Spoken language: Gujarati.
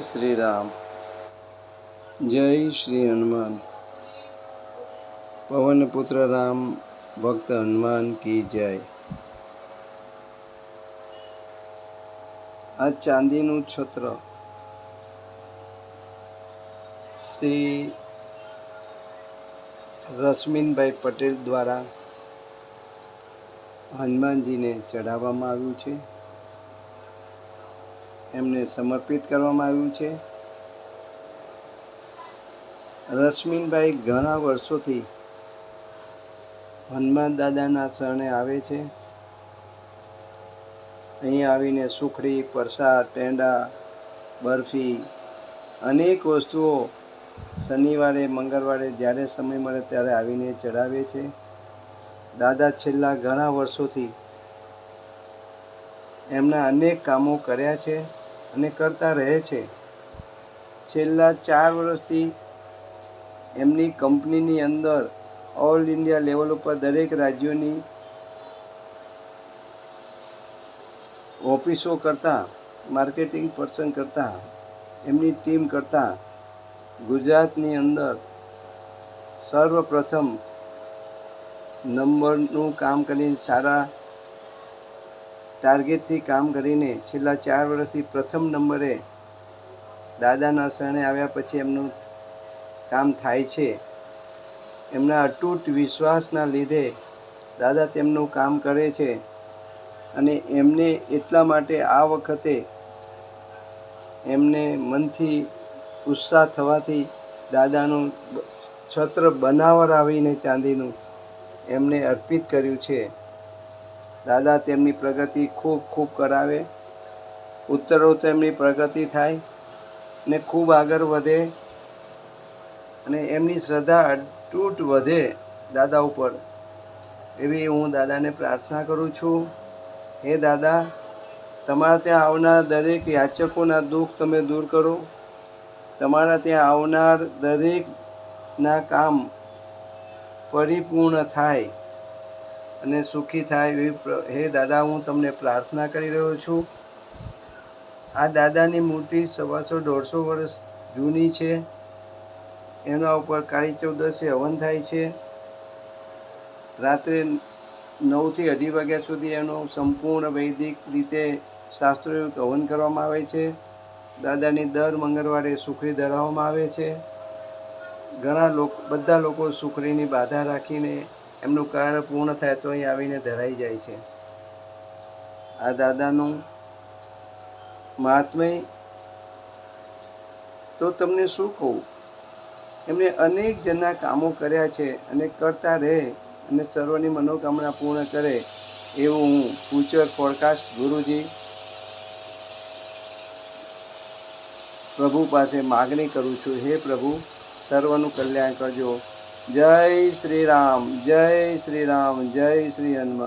શ્રી રામ જય શ્રી હનુમાન. પવન પુત્ર રામ, ભક્ત હનુમાન કી જય. આ ચાંદીનું છત્ર શ્રી રશ્મિનભાઈ પટેલ દ્વારા હનુમાનજીને ચઢાવવામાં આવ્યું છે. એમને સમર્પિત કરવામાં આવ્યું છે. રશ્મિનભાઈ ઘણા વર્ષોથી હનુમાન દાદાના શરણે આવે છે. અહીં આવીને સુખડી, પ્રસાદ, પેંડા, બરફી, અનેક વસ્તુઓ શનિવારે, મંગળવારે જ્યારે સમય મળે ત્યારે આવીને ચડાવે છે. દાદા છેલ્લા ઘણા વર્ષોથી એમના અનેક કામો કર્યા છે અને કરતા રહે છે. છેલ્લા ચાર વર્ષથી એમની કંપનીની અંદર ઓલ ઇન્ડિયા લેવલ ઉપર દરેક રાજ્યોની ઓફિસો કરતાં, માર્કેટિંગ પર્સન કરતાં, એમની ટીમ કરતાં, ગુજરાતની અંદર સર્વપ્રથમ નંબરનું કામ કરીને સારા ટાર્ગેટથી કામ કરીને છેલ્લા ચાર વર્ષથી પ્રથમ નંબરે દાદાના શરણે આવ્યા પછી એમનું કામ થાય છે. એમના અતૂટ વિશ્વાસના લીધે દાદા તેમનું કામ કરે છે અને એમને એટલા માટે આ વખતે એમને મનથી ઉત્સાહ થવાથી દાદાનું છત્ર બનાવર આવીને ચાંદીનું એમને અર્પિત કર્યું છે. દાદા તેમની પ્રગતિ ખૂબ ખૂબ કરાવે. ઉત્તરોત્તર એમની પ્રગતિ થાય ને ખૂબ આગળ વધે અને એમની શ્રદ્ધા અટૂટ વધે દાદા ઉપર. એવી હું દાદાને પ્રાર્થના કરું છું. હે દાદા, તમારા ત્યાં આવનાર દરેક યાચકોના દુઃખ તમે દૂર કરો. તમારા ત્યાં આવનાર દરેકના કામ પરિપૂર્ણ થાય. અને સુખી થાય એવી હે દાદા, હું તમને પ્રાર્થના કરી રહ્યો છું. આ દાદાની મૂર્તિ સવાસો દોઢસો વર્ષ જૂની છે. એના ઉપર કાળી ચૌદસે હવન થાય છે. રાત્રે નવથી અઢી વાગ્યા સુધી એનો સંપૂર્ણ વૈદિક રીતે શાસ્ત્રોયુક્ત હવન કરવામાં આવે છે. દાદાની દર મંગળવારે સુખડી ધરાવવામાં આવે છે. ઘણા લોકો, બધા લોકો સુખડીની બાધા રાખીને એમનું કાર્ય પૂર્ણ થાય તો અહીં આવીને ધરાઈ જાય છે. આ દાદાનું મહાત્મય તો તમને શું કહું? એમણે અનેક જણના કામો કર્યા છે અને કરતા રહે અને સર્વની મનોકામના પૂર્ણ કરે એવું હું ફ્યુચર ફોરકાસ્ટ ગુરુજી પ્રભુ પાસે માગણી કરું છું. હે પ્રભુ, સર્વનું કલ્યાણ કરજો. જય શ્રી રામ જય શ્રી રામ જય શ્રી હનુમાન.